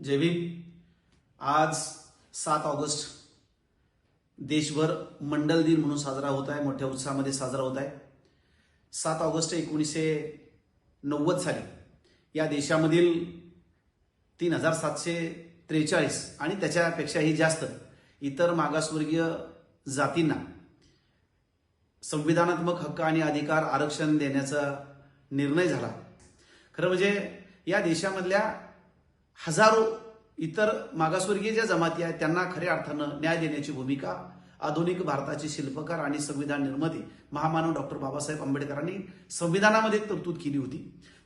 जय भीम। आज सात ऑगस्ट देशभर मंडल दिन म्हणून साजरा होत आहे मोठ्या उत्साहामध्ये साजरा होत आहे. सात ऑगस्ट एकोणीसशे नव्वद साली या देशामधील तीन हजार सातशे त्रेचाळीस आणि त्याच्यापेक्षाही जास्त इतर मागासवर्गीय जातींना संविधानात्मक हक्क आणि अधिकार आरक्षण देण्याचा निर्णय झाला. खरं म्हणजे या देशामधल्या हजारो इतर मागासवर्गीय ज्या जमाती आहेत त्यांना खऱ्या अर्थानं न्याय देण्याची भूमिका आधुनिक भारताचे शिल्पकार आणि संविधान निर्माते महामानव डॉक्टर बाबासाहेब आंबेडकरांनी संविधानामध्ये तरतूद केली होती.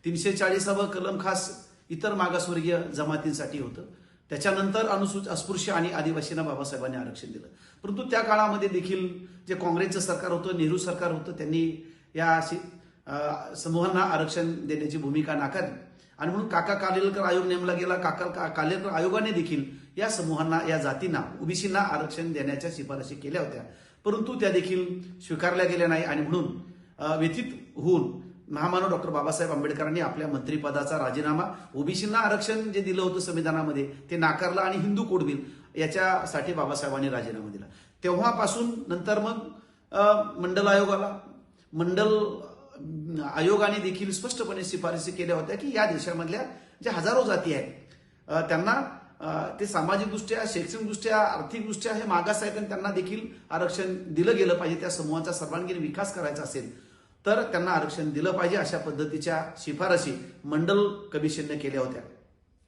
तीनशे चाळीसावं कलम खास इतर मागासवर्गीय जमातींसाठी होतं. त्याच्यानंतर अनुसूचित अस्पृश्य आणि आदिवासींना बाबासाहेबांनी आरक्षण दिलं. परंतु त्या काळामध्ये देखील जे काँग्रेसचं सरकार होतं नेहरू सरकार होतं त्यांनी या समूहांना आरक्षण देण्याची भूमिका नाकारली. आणि म्हणून काका कालेलकर आयोग नेमला गेला काका का- कालेलकर आयोगाने देखील या समूहांना या जातींना ओबीसींना आरक्षण देण्याच्या शिफारशी केल्या होत्या. परंतु त्या देखील स्वीकारल्या गेल्या नाही आणि म्हणून व्यथित होऊन महामानव डॉक्टर बाबासाहेब आंबेडकरांनी आपल्या मंत्रिपदाचा राजीनामा ओबीसींना आरक्षण जे दिलं होतं संविधानामध्ये ते नाकारलं आणि हिंदू कोड बिल याच्यासाठी बाबासाहेबांनी राजीनामा दिला. तेव्हापासून नंतर मग मंडल आयोगाला मंडल आयोगाने देखील स्पष्टपणे शिफारसी केल्या होत्या की या देशामधल्या ज्या हजारो जाती आहेत त्यांना ते सामाजिकदृष्ट्या शैक्षणिकदृष्ट्या आर्थिकदृष्ट्या हे मागास आहेत आणि त्यांना देखील आरक्षण दिलं गेलं पाहिजे त्या समूहाचा सर्वांगीण विकास करायचा असेल तर त्यांना आरक्षण दिलं पाहिजे अशा पद्धतीच्या शिफारशी मंडल कमिशनने केल्या होत्या.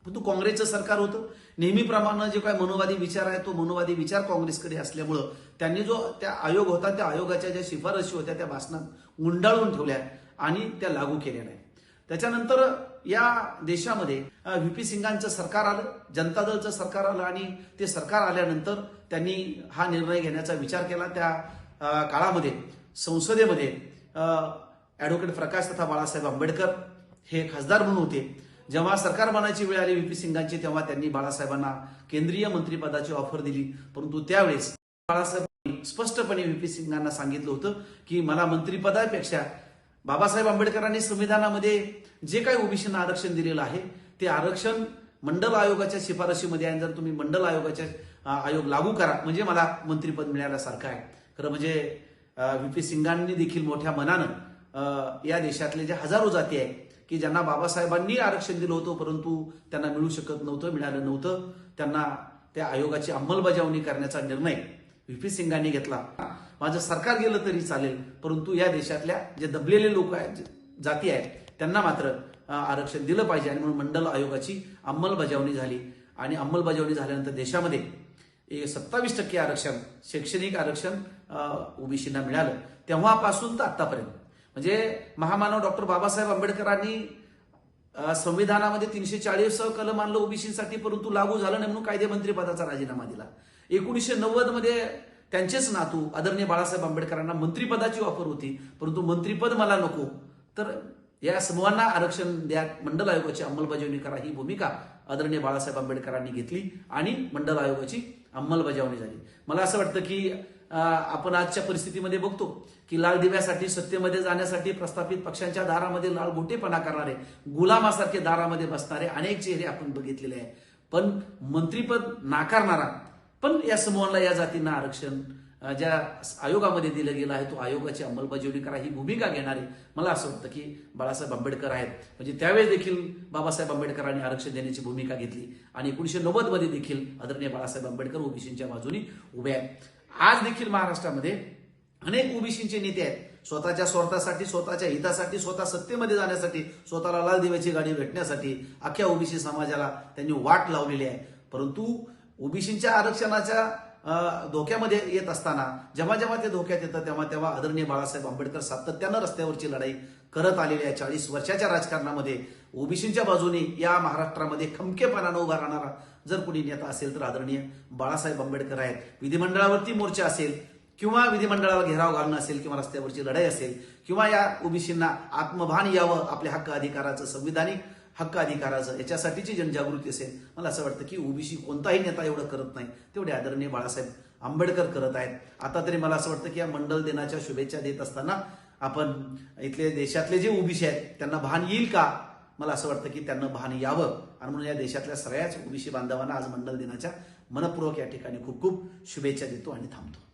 परंतु काँग्रेसचं सरकार होतं. नेहमीप्रमाणे जे काय मनोवादी विचार आहे तो मनोवादी विचार काँग्रेसकडे असल्यामुळं त्यांनी जो त्या आयोग होता त्या आयोगाच्या ज्या शिफारशी होत्या त्या भाषणात गुंडाळून ठेवल्या आणि त्या लागू केल्या नाही. त्याच्यानंतर या देशामध्ये व्ही. पी. सिंगांचं सरकार आलं जनता दलचं सरकार आलं आणि ते सरकार आल्यानंतर त्यांनी हा निर्णय घेण्याचा विचार केला. त्या काळामध्ये संसदेमध्ये ॲडव्होकेट प्रकाश तथा बाळासाहेब आंबेडकर हे खासदार म्हणून होते. जेव्हा सरकार बनायची वेळ आली व्ही. पी. सिंगांची तेव्हा त्यांनी बाळासाहेबांना केंद्रीय मंत्रिपदाची ऑफर दिली. परंतु त्यावेळेस बाळासाहेब स्पष्टपणे व्ही पी सिंगांना सांगितलं होतं की मला मंत्रिपदापेक्षा बाबासाहेब आंबेडकरांनी संविधानामध्ये जे काही ओबीसींना आरक्षण दिलेलं आहे ते आरक्षण मंडल आयोगाच्या शिफारशीमध्ये आहे. आणि जर तुम्ही मंडल आयोगाच्या आयोग लागू करा म्हणजे मला मंत्रिपद मिळाल्यासारखं आहे. खरं म्हणजे व्ही पी सिंगांनी देखील मोठ्या मनानं या देशातले जे हजारो जाती आहेत की ज्यांना बाबासाहेबांनी आरक्षण दिलं होतं परंतु त्यांना मिळू शकत नव्हतं मिळालं नव्हतं त्यांना त्या आयोगाची अंमलबजावणी करण्याचा निर्णय पी सिंगांनी घेतला. माझं सरकार गेलं तरी चालेल परंतु या देशातल्या जे दबलेले लोक आहेत जाती आहेत त्यांना मात्र आरक्षण दिलं पाहिजे आणि म्हणून मंडल आयोगाची अंमलबजावणी झाली. आणि अंमलबजावणी झाल्यानंतर देशामध्ये सत्तावीस टक्के आरक्षण शैक्षणिक आरक्षण ओबीसींना मिळालं. तेव्हापासून तर आतापर्यंत म्हणजे महामानव डॉक्टर बाबासाहेब आंबेडकरांनी संविधानामध्ये तीनशे चाळीस कलम आणलं ओबीसीसाठी परंतु लागू झालं नाही म्हणून कायदेमंत्री पदाचा राजीनामा दिला. एकोणीसशे नव्वदमध्ये त्यांचेच नातू आदरणीय बाळासाहेब आंबेडकरांना मंत्रिपदाची ऑफर होती. परंतु मंत्रिपद मला नको. तर या समूहांना आरक्षण द्या मंडल आयोगाची अंमलबजावणी करा ही भूमिका आदरणीय बाळासाहेब आंबेडकरांनी घेतली आणि मंडल आयोगाची अंमलबजावणी झाली. मला असं वाटतं की आपण आजच्या परिस्थितीमध्ये बघतो की लाल दिव्यासाठी सत्तेमध्ये जाण्यासाठी प्रस्थापित पक्षांच्या दारामध्ये लाल गोटेपणा करणारे गुलामासारखे दारामध्ये बसणारे अनेक चेहरे आपण बघितलेले आहे पण मंत्रीपद नाकारणारा पण या समूहाला या जातींना आरक्षण ज्या आयोगामध्ये दिलं गेलं आहे तो आयोगाची अंमलबजावणी करा ही भूमिका घेणारे मला असं वाटतं की बाळासाहेब आंबेडकर आहेत. म्हणजे त्यावेळेस देखील बाबासाहेब आंबेडकरांनी आरक्षण देण्याची भूमिका घेतली आणि एकोणीशे नव्वदमध्ये देखील आदरणीय बाळासाहेब आंबेडकर ओबीसींच्या बाजूनी उभे आहेत. आज देखील महाराष्ट्रामध्ये अनेक ओबीसींचे नेते आहेत. स्वतःच्या स्वार्थासाठी स्वतःच्या हितासाठी स्वतः सत्तेमध्ये जाण्यासाठी स्वतःला लाल दिव्याची गाडी भेटण्यासाठी अख्ख्या ओबीसी समाजाला त्यांनी वाट लावलेली आहे. परंतु ओबीसींच्या आरक्षणाच्या धोक्यामध्ये येत असताना जेव्हा जेव्हा ते धोक्यात येतं तेव्हा तेव्हा आदरणीय बाळासाहेब आंबेडकर सातत्यानं रस्त्यावरची लढाई करत आलेली आहे चाळीस वर्षाच्या राजकारणामध्ये ओबीसींच्या बाजूने या महाराष्ट्रामध्ये खमकेपणानं उभा राहणारा जर कुणी नेता असेल तर आदरणीय बाळासाहेब आंबेडकर आहेत. विधिमंडळावरती मोर्चा असेल किंवा विधिमंडळाला घेराव घालणं असेल किंवा रस्त्यावरची लढाई असेल किंवा या ओबीसींना आत्मभान यावं आपल्या हक्क अधिकाराचं संविधानिक हक्क अधिकाराचं याच्यासाठीची जनजागृती असेल मला असं वाटतं की ओबीसी कोणताही नेता एवढं करत नाही. तेवढे आदरणीय बाळासाहेब आंबेडकर करत आहेत. आता तरी मला असं वाटतं की या मंडल दिनाच्या शुभेच्छा देत असताना आपण इथले देशातले जे ओबीसी आहेत त्यांना भान येईल का? मला असं वाटतं की त्यांना भान यावं. आणि म्हणून या देशातल्या सगळ्याच ओबीसी बांधवांना आज मंडल दिनाच्या मनपूर्वक या ठिकाणी खूप खूप शुभेच्छा देतो आणि थांबतो.